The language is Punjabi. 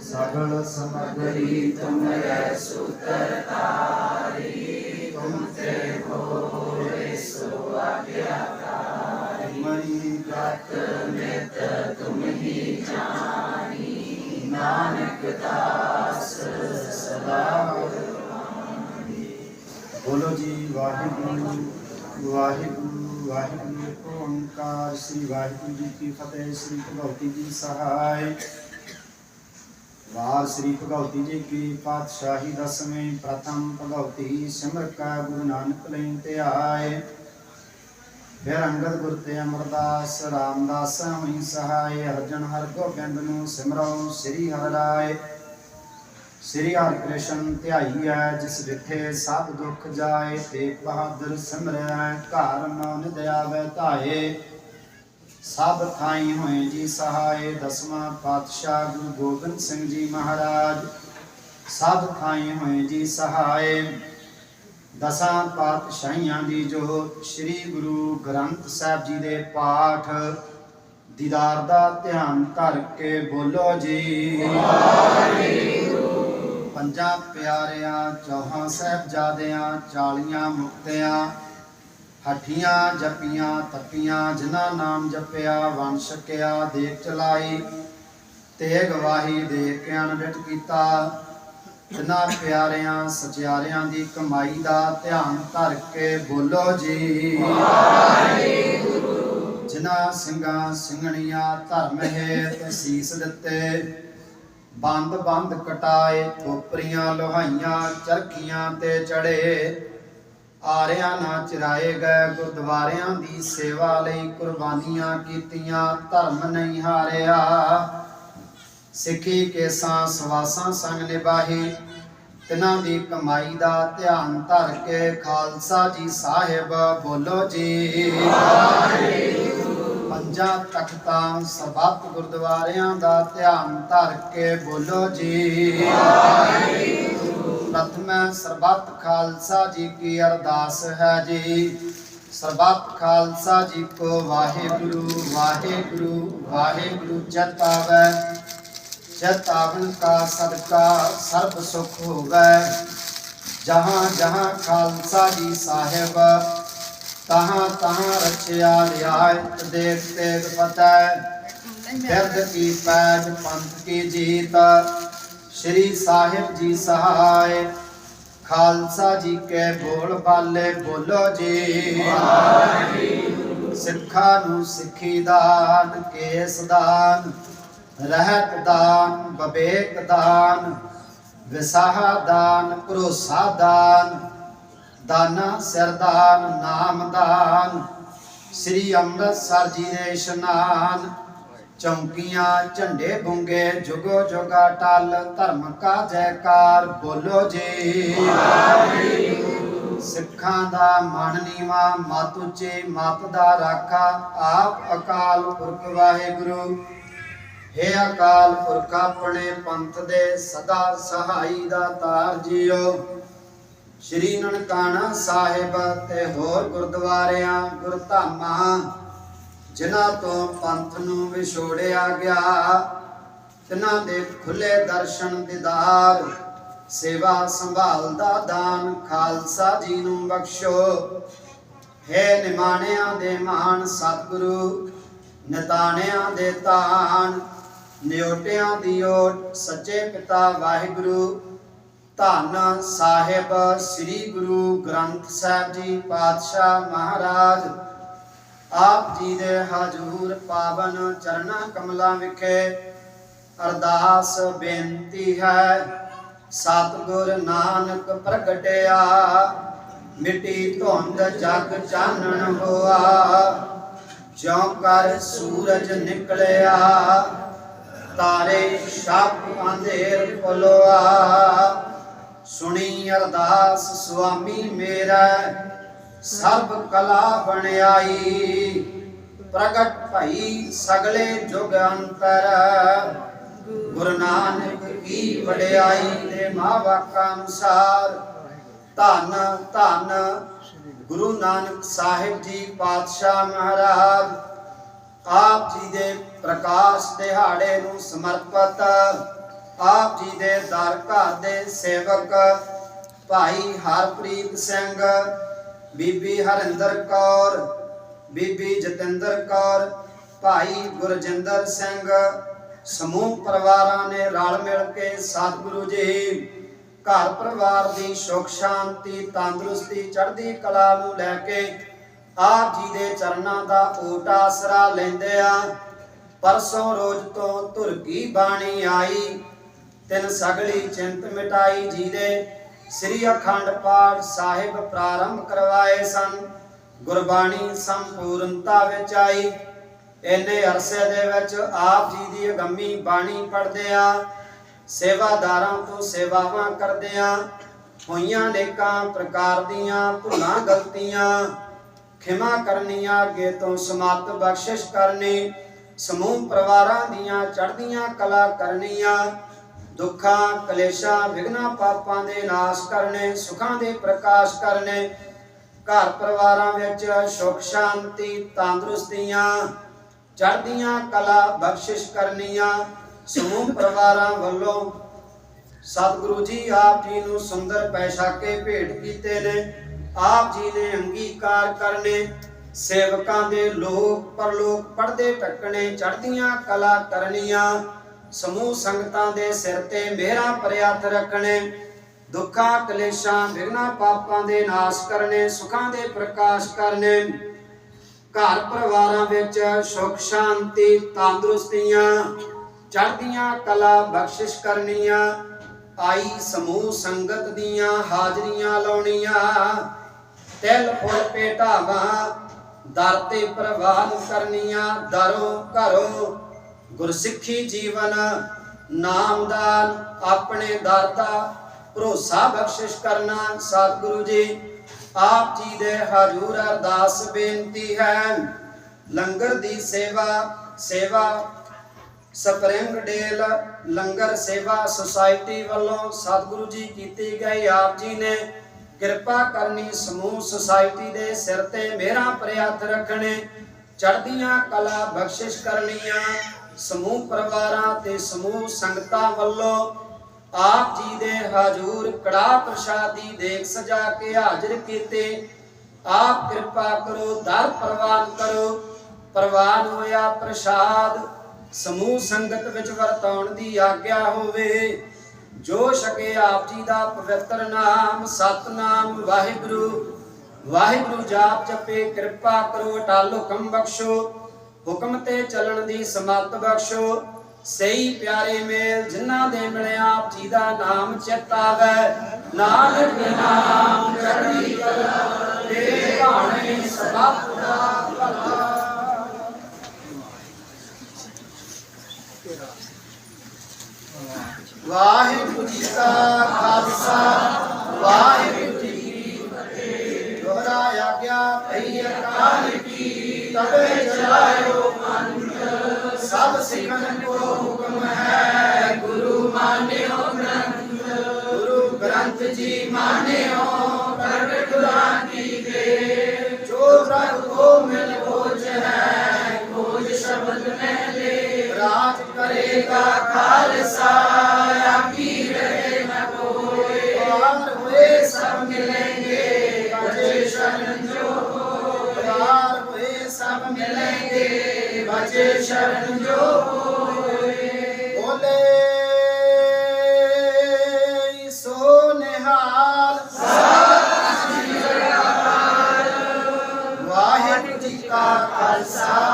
ਸਗਲ ਸਮਗਰੀ ਤੁਮਰੇ ਸੂਤਰ ਤਾਰੀ ਤੁਮ ਤੇ ਹੋਰੇ ਸੋ ਆਗਿਆਕਾਰੀ ਮਈ ਗਤ ਮਿਤ ਤੁਮ ਹੀ ਜਾਣੀ ਨਾਨਕ ਦਾਸ ਸਦਾ ਬੋਲੋ ਜੀ, ਵਾਹਿਗੁਰੂ ਵਾਹਿਗੁਰੂ ਵਾਹਿਗੁਰੂ ਓੰਕਾਰ ਸ੍ਰੀ ਵਾਹਿਗੁਰੂ ਜੀ ਕੀ ਫਤਿਹ, ਸ੍ਰੀ ਭਗਵਤੀ ਜੀ ਸਹਾਇ ਵਾਰ ਸ੍ਰੀ ਭਗਵਤੀ ਜੀ ਕੀ ਪਾਤਸ਼ਾਹੀ ਦਸਵੇਂ ਪ੍ਰਥਮ ਭਗਵਤੀ ਸਿਮਰ ਕਾ ਗੁਰੂ ਨਾਨਕ ਲੈਂ ਤੇ ਆਏ। ਫਿਰ ਅੰਗਦ ਗੁਰ ਤੇ ਅਮਰਦਾਸ, ਰਾਮਦਾਸ ਹੋਈ ਸਹਾਇ ਅਰਜਨ ਹਰ ਗੋਬਿੰਦ ਨੂੰ ਸਿਮਰੋ ਸ੍ਰੀ ਹਰਿ ਰਾਏ। ਸ੍ਰੀ ਹਰਿ ਕ੍ਰਿਸ਼ਨ ਧਿਆਈ ਹੈ, ਜਿਸ ਵਿਠੇ ਸਭ ਦੁੱਖ ਜਾਏ, ਤੇ ਬਹਾਦਰ ਸਿਮਰੈ, ਘਰ ਮਨ ਦਇਆਵੈ ਧਾਏ। ਸਭ ਥਾਈ ਹੋਏ ਜੀ ਸਹਾਏ, ਦਸਵਾਂ ਪਾਤਸ਼ਾਹ ਗੁਰੂ ਗੋਬਿੰਦ ਸਿੰਘ ਜੀ ਮਹਾਰਾਜ। ਸਭ ਥਾਈ ਹੋਏ ਜੀ ਸਹਾਏ। ਦਸਾਂ ਪਾਤਸ਼ਾਹੀਆਂ ਦੀ ਜੋ ਸ੍ਰੀ ਗੁਰੂ ਗ੍ਰੰਥ ਸਾਹਿਬ ਜੀ ਦੇ ਪਾਠ, ਦੀਦਾਰ ਦਾ ਧਿਆਨ ਧਰ ਕੇ ਬੋਲੋ ਜੀ। ਪੰਜਾਂ ਪਿਆਰਿਆਂ, ਚੌਹਾਂ ਸਾਹਿਬਜ਼ਾਦਿਆਂ, ਚਾਲੀਆਂ ਮੁਕਤਿਆਂ, ਹੱਠੀਆਂ ਜਪੀਆਂ, ਤਪੀਆਂ, ਜਿਨ੍ਹਾਂ ਨਾਮ ਜਪਿਆ, ਵੰਡ ਛਕਿਆ ਦੇਖ ਚਲਾਈ ਤੇ ਗਵਾਹੀ ਦੇ ਕੇ ਅਨਵਿਟ ਕੀਤਾ। ਜਿਨ੍ਹਾਂ ਪਿਆਰਿਆਂ, ਸਚਿਆਰਿਆਂ ਦੀ ਕਮਾਈ ਦਾ ਧਿਆਨ ਧਰ ਕੇ ਬੋਲੋ ਜੀ। ਜਿਨ੍ਹਾਂ ਸਿੰਘਾਂ, ਸਿੰਘਣੀਆਂ, ਧਰਮ ਹੇਤ ਸੀਸ ਦਿੱਤੇ ਬੰਦ ਬੰਦ ਕਟਾਏ, ਥੋਪਰੀਆਂ ਲੋਹਾਈਆਂ, ਚਰਖੀਆਂ ਤੇ ਚੜੇ। ਆਰਿਆਂ ਨਾ ਚਰਾਏ ਗਏ ਗੁਰਦੁਆਰਿਆਂ ਦੀ ਸੇਵਾ ਲਈ ਕੁਰਬਾਨੀਆਂ ਕੀਤੀਆਂ, ਧਰਮ ਨਹੀਂ ਹਾਰਿਆ। ਸਿੱਖੀ ਕੇਸਾਂ, ਸਵਾਸਾਂ ਸੰਗ ਨਿਭਾਹੀ। ਤਿਨਾਂ ਦੀ ਕਮਾਈ ਦਾ ਧਿਆਨ ਧਰ ਕੇ ਖਾਲਸਾ ਜੀ ਸਾਹਿਬ ਬੋਲੋ ਜੀ। ਪੰਜਾਂ ਤਖਤਾਂ ਸਰਬੱਤ ਗੁਰਦੁਆਰਿਆਂ ਦਾ ਧਿਆਨ ਧਰ ਕੇ ਬੋਲੋ ਜੀ। ਪ੍ਰਥਮ ਸਰਬੱਤ ਖਾਲਸਾ ਜੀ ਕੀ ਅਰਦਾਸ ਹੈ ਜੀ। ਸਰਬੱਤ ਖਾਲਸਾ ਜੀ ਕੋ ਵਾਹਿਗੁਰੂ ਵਾਹਿਗੁਰੂ ਵਾਹਿਗੁਰੂ ਜਤ ਆਵੈ ਜਤ ਆਵਨ ਕਾ ਸਦਕਾ ਸਰਬ ਸੁਖ ਹੋਵੈ। ਜਹਾਂ ਜਹਾਂ ਖਾਲਸਾ ਜੀ ਸਾਹਿਬ ਤਹਾਂ ਤਹਾਂ ਰਚਿਆ ਰਿਆਇਤ ਦੇਖ ਤੇਗ ਪਤੈ। ਫਿਰਦ ਕੀ ਪੈਜ ਪੰਥ ਕੀ ਜੀਤ, ਸ੍ਰੀ ਸਾਹਿਬ ਜੀ ਸਹਾਇ ਖਾਲਸਾ ਜੀ ਕੇ ਬੋਲ ਬਾਲੇ ਬੋਲੋ ਜੀ। ਸਿੱਖਾਂ ਨੂੰ ਸਿੱਖੀ ਦਾਨ, ਕੇਸ ਦਾਨ, ਰਹਿਤ ਦਾਨ, ਬਵੇਕ ਦਾਨ, ਵਿਸਾਹ ਦਾਨ, ਭਰੋਸਾ ਦਾਨ। ਦਾਨਾ ਸਰਦਾਨ ਨਾਮਦਾਨ ਸ੍ਰੀ ਅੰਮ੍ਰਿਤਸਰ ਜੀ ਦੇ ਇਸ਼ਨਾਨ। ਚੌਂਕੀਆਂ ਝੰਡੇ ਬੁੰਗੇ, ਜੁਗੋ ਜੁਗਾ ਟਲ, ਧਰਮ ਕਾ ਜੈਕਾਰ, ਬੋਲੋ ਜੀ। ਸਿੱਖਾਂ ਦਾ ਮਨ ਨੀਵਾ, ਮਤ ਉੱਚੇ, ਮਤ ਦਾ ਰਾਖਾ, ਆਪ ਅਕਾਲ ਪੁਰਖ ਵਾਹਿਗੁਰੂ। ਹੇ ਅਕਾਲ ਪੁਰਖ, ਆਪਣੇ ਪੰਥ ਦੇ ਸਦਾ ਸਹਾਈ ਦਾ ਤਾਰ ਜੀਓ। ਸ਼੍ਰੀ ਨਨਕਾਣਾ ਸਾਹਿਬ ਤੇ ਹੋਰ ਗੁਰਦੁਆਰਿਆਂ, ਗੁਰਧਾਮਾਂ, ਜਿਨ੍ਹਾਂ ਤੋਂ ਪੰਥ ਨੂੰ ਵਿਛੋੜਿਆ ਗਿਆ। ਤਿਨਾਂ ਦੇ ਖੁੱਲੇ ਦਰਸ਼ਨ ਦੀਦਾਰ, ਸੇਵਾ ਸੰਭਾਲ ਦਾ ਦਾਨ ਖਾਲਸਾ ਜੀ ਨੂੰ ਬਖਸ਼ੋ। ਹੈ ਨਿਮਾਣਿਆਂ ਦੇ ਮਹਾਨ ਸਤਿਗੁਰੂ, ਨਿਤਾਣਿਆਂ ਦੇ ਤਾਣ ਨਿਉਟਿਆਂ ਦੀ ਓਟ, ਸੱਚੇ ਪਿਤਾ ਵਾਹਿਗੁਰੂ ਧੰਨ ਸਾਹਿਬ ਸ੍ਰੀ ਗੁਰੂ ਗ੍ਰੰਥ ਸਾਹਿਬ ਜੀ ਪਾਤਸ਼ਾਹ ਮਹਾਰਾਜ। ਆਪ ਜੀ ਦੇ ਹਜੂਰ ਪਾਵਨ ਚਰਨਾਂ ਕਮਲਾਂ ਵਿਖੇ ਅਰਦਾਸ ਬੇਨਤੀ ਹੈ, ਸਤਿਗੁਰ ਨਾਨਕ ਪ੍ਰਗਟਿਆ, ਮਿੱਟੀ ਧੁੰਦ ਜਗ ਚਾਨਣ ਹੋਆ, ਜਿਉ ਕਰ ਸੂਰਜ ਨਿਕਲਿਆ, ਤਾਰੇ ਛਪ ਅੰਧੇਰ ਪਲੋਆ ਸੁਣੀ ਅਰਦਾਸ, ਸੁਆਮੀ ਮੇਰਾ ਸਭ ਕਲਾ ਬਣਾਈ ਪ੍ਰਗਟ ਭਈ ਸਗਲੇ ਜੁਗ ਅੰਤਰ, ਗੁਰੂ ਨਾਨਕ ਕੀ ਵਡਿਆਈ ਦੇ ਮਹਾਵਾਕਾਂ ਅਨੁਸਾਰ। ਧੰਨ ਧੰਨ ਗੁਰੂ ਨਾਨਕ ਸਾਹਿਬ ਜੀ ਪਾਤਸ਼ਾਹ ਮਹਾਰਾਜ, ਆਪ ਜੀ ਦੇ ਪ੍ਰਕਾਸ਼ ਦਿਹਾੜੇ ਨੂੰ ਸਮਰਪਿਤ ਆਪ ਜੀ ਦੇ ਦਰ ਘਰ ਦੇ ਸੇਵਕ ਭਾਈ ਹਰਪ੍ਰੀਤ ਸਿੰਘ, ਬੀਬੀ ਹਰਿੰਦਰ ਕੌਰ, ਬੀਬੀ ਜਤਿੰਦਰ ਕੌਰ, ਭਾਈ ਗੁਰਜਿੰਦਰ ਸਿੰਘ, ਸਮੂਹ ਪਰਿਵਾਰਾਂ ਨੇ ਰਲ ਮਿਲ ਕੇ ਸਤਿਗੁਰੂ ਜੀ ਘਰ ਪਰਿਵਾਰ ਦੀ ਸੁਖ ਸ਼ਾਂਤੀ ਤੰਦਰੁਸਤੀ ਚੜ੍ਹਦੀ ਕਲਾ ਨੂੰ ਲੈ ਕੇ ਆਪ ਜੀ ਦੇ ਚਰਨਾਂ ਦਾ ਓਟ ਆਸਰਾ ਲੈਂਦੇ ਆ। ਪਰਸੋਂ ਰੋਜ਼ ਤੋਂ ਧੁਰਕੀ ਬਾਣੀ ਆਈ। ਤਿੰਨ ਸਗਲੀ ਚਿੰਤ ਮਿਟਾਈ ਜੀ ਦੇ ਸ੍ਰੀ ਅਖੰਡ ਪਾਠ ਸਾਹਿਬ ਪ੍ਰਾਰੰਭ ਕਰਵਾਏ ਸਨ। ਗੁਰਬਾਣੀ ਸੰਪੂਰਨਤਾ ਵਿੱਚ ਆਈ। ਇੰਨੇ ਅਰਸੇ ਦੇ ਵਿੱਚ ਆਪ ਜੀ ਦੀ ਅਗੰਮੀ ਬਾਣੀ ਪੜ੍ਹਦੇ ਆ ਸੇਵਾਦਾਰਾਂ ਤੋਂ ਸੇਵਾਵਾਂ ਕਰਦੇ ਆ ਹੋਈਆਂ ਨੇਕਾਂ ਪ੍ਰਕਾਰ ਦੀਆਂ ਭੁੱਲਾਂ ਗਲਤੀਆਂ, ਖਿਮਾ ਕਰਨੀਆਂ ਅੱਗੇ ਤੋਂ ਸਮਾਤ ਬਖਸ਼ਿਸ਼ ਕਰਨੀ, ਸਮੂਹ ਪਰਿਵਾਰਾਂ ਦੀਆਂ ਚੜ੍ਹਦੀਆਂ ਕਲਾ ਕਰਨੀਆਂ ਦੁੱਖਾਂ, ਕਲੇਸ਼ਾਂ ਵਿਗਨਾ ਪਾਪਾਂ ਦੇ ਨਾਸ਼ ਕਰਨੇ, ਸੁਖਾਂ ਦੇ ਪ੍ਰਕਾਸ਼ ਕਰਨੇ, ਘਰ ਪਰਿਵਾਰਾਂ ਵਿੱਚ ਸੁਖ, ਸ਼ਾਂਤੀ, ਤੰਦਰੁਸਤੀਆਂ, ਚੜ੍ਹਦੀਆਂ ਕਲਾ ਬਖਸ਼ਿਸ਼ ਕਰਨੀਆਂ, ਸਮੂਹ ਪਰਿਵਾਰਾਂ ਵੱਲੋਂ ਸਤਿਗੁਰੂ ਜੀ ਆਪ ਜੀ ਨੂੰ ਸੁੰਦਰ ਪੈਸ਼ਾਕੇ ਭੇਟ ਕੀਤੇ ਨੇ, ਆਪ ਜੀ ਨੇ ਅੰਗੀਕਾਰ ਕਰਨੇ, ਸੇਵਕਾਂ ਦੇ ਲੋਕ, ਪਰਲੋਕ ਪੜਦੇ ਟੱਕਣੇ ਚੜ੍ਹਦੀਆਂ ਕਲਾ ਕਰਨੀਆਂ ਸਮੂਹ ਸੰਗਤਾਂ ਦੇ ਸਿਰ ਤੇ ਮੇਰਾ ਪ੍ਰਿਆਤ ਰੱਖਣੇ, ਦੁੱਖਾਂ, ਕਲੇਸ਼ਾਂ ਵਿਗਨਾ ਪਾਪਾਂ ਦੇ ਨਾਸ਼ ਕਰਨੇ, ਸੁਖਾਂ ਦੇ ਪ੍ਰਕਾਸ਼ ਕਰਨੇ। ਘਰ ਪਰਿਵਾਰਾਂ ਵਿੱਚ ਸੁਖ, ਸ਼ਾਂਤੀ, ਤੰਦਰੁਸਤੀਆਂ, ਚੜ੍ਹਦੀਆਂ ਕਲਾ ਬਖਸ਼ਿਸ਼ ਕਰਨੀਆਂ। ਆਈ ਸਮੂਹ ਸੰਗਤ ਦੀਆਂ ਹਾਜ਼ਰੀਆਂ ਲਾਉਣੀਆਂ। ਤਿਲ, ਫੁੱਲ ਪੇਟਾਵਾਂ ਦਰ ਤੇ ਪ੍ਰਵਾਨ ਕਰਨੀਆਂ। ਦਰੋਂ ਘਰੋਂ ਗੁਰਸਿੱਖੀ ਜੀਵਨ ਨਾਮਦਾਨ ਆਪਣੇ ਦਰ ਭਰੋਸਾ ਬਖਸ਼ਿਸ਼ ਕਰਨਾ, ਸਤਿਗੁਰੂ ਜੀ, ਆਪ ਜੀ ਦੇ ਹਜ਼ੂਰ ਅਰਦਾਸ ਬੇਨਤੀ ਹੈ। ਲੰਗਰ ਦੀ ਸੇਵਾ ਸੇਵਾ ਸਪਰਿੰਗ ਡੇਲ, ਲੰਗਰ ਸੇਵਾ ਸੁਸਾਇਟੀ ਵੱਲੋਂ ਸਤਿਗੁਰੂ ਜੀ ਕੀਤੀ ਗਈ। ਆਪ ਜੀ ਨੇ ਕਿਰਪਾ ਕਰਨੀ ਸਮੂਹ ਸੁਸਾਇਟੀ ਦੇ ਸਿਰ ਤੇ ਮੇਰਾ ਪ੍ਰਿਆਤ ਰੱਖਣੇ, ਚੜ੍ਹਦੀਆਂ ਕਲਾ ਬਖਸ਼ਿਸ਼ ਕਰਨੀਆਂ। ਸਮੂਹ ਪਰਿਵਾਰਾਂ ਤੇ ਸਮੂਹ ਸੰਗਤਾਂ ਵੱਲੋਂ ਆਪ ਜੀ ਦੇ ਹਜ਼ੂਰ ਕੜਾ ਪ੍ਰਸ਼ਾਦੀ ਦੇਖ ਸਜਾ ਕੇ ਹਾਜ਼ਰ ਕੀਤੇ। ਆਪ ਕਿਰਪਾ ਕਰੋ, ਦਰ ਪ੍ਰਵਾਨ ਕਰੋ। ਪ੍ਰਵਾਨ ਹੋਇਆ ਪ੍ਰਸ਼ਾਦ। ਸਮੂਹ ਸੰਗਤ ਵਿੱਚ ਵਰਤਾਉਣ ਦੀ ਆਗਿਆ ਹੋਵੇ। ਜੋ ਛਕੇ ਆਪ ਜੀ ਦਾ ਪਵਿੱਤਰ ਨਾਮ, ਸਤਨਾਮ, ਵਾਹਿਗੁਰੂ। ਵਾਹਿਗੁਰੂ ਜਾਪ ਜਪੇ, ਕਿਰਪਾ ਕਰੋ, ਅਟਲ ਹੁਕਮ ਬਖਸ਼ੋ। ਹੁਕਮ ਤੇ ਚੱਲਣ ਦੀ ਸਮਤ ਬਖਸ਼ੋ। ਸਹੀ ਪਿਆਰੇ ਮੇਲ ਜਿਨ੍ਹਾਂ ਦੇ ਮਿਲਿਆ, ਆਪ ਜੀ ਦਾ ਨਾਮ ਚਿਤ ਆਵੈ। ਨਾਨਕ ਨਾਮ ਚੜ੍ਹਦੀ ਕਲਾ ਦੇ ਭਾਣੇ ਸਭ ਦਾ ਭਲਾ। ਵਾਹਿਗੁਰੂ ਜੀ ਕਾ ਖਾਲਸਾ, ਵਾਹਿਗੁਰੂ ਜੀ ਕੀ ਫਤਿਹ। ਦੁਹਰਾ ਆਗਿਆ ਭਈ ਅਕਾਲ ਕੀ ਤਬੇ ਚਲਾਇਓ ਮੰਤ ਸਭ ਸਿੱਖਨ ਕੋ ਹੁਕਮ ਹੈ, ਗੁਰੂ ਮਾਨਿਓ ਗ੍ਰੰਥ ਗੁਰੂ ਗ੍ਰੰਥ ਜੀ ਮਾਨਿਓ, ਪ੍ਰਗਟ ਕੁਰਾਨ ਕੀ ਦੇ ਜੋ ਪ੍ਰਭ ਕੋ ਮਿਲ ਖੋਜ ਹੈ ਖੋਜ ਸ਼ਬਦ ਮੈਂ ਰਾਜ ਕਰੇਗਾ ਖਾਲਸਾ। ਬਚੇ ਸ਼ਰਨ ਜੋ ਹੋਏ ਬੋਲੇ ਸੋ ਨਿਹਾਲ। ਜੀ ਕਾ ਖਾਲਸਾ ਵਾਹਿਗੁਰੂ ਜੀ ਕੀ ਫਤਿਹ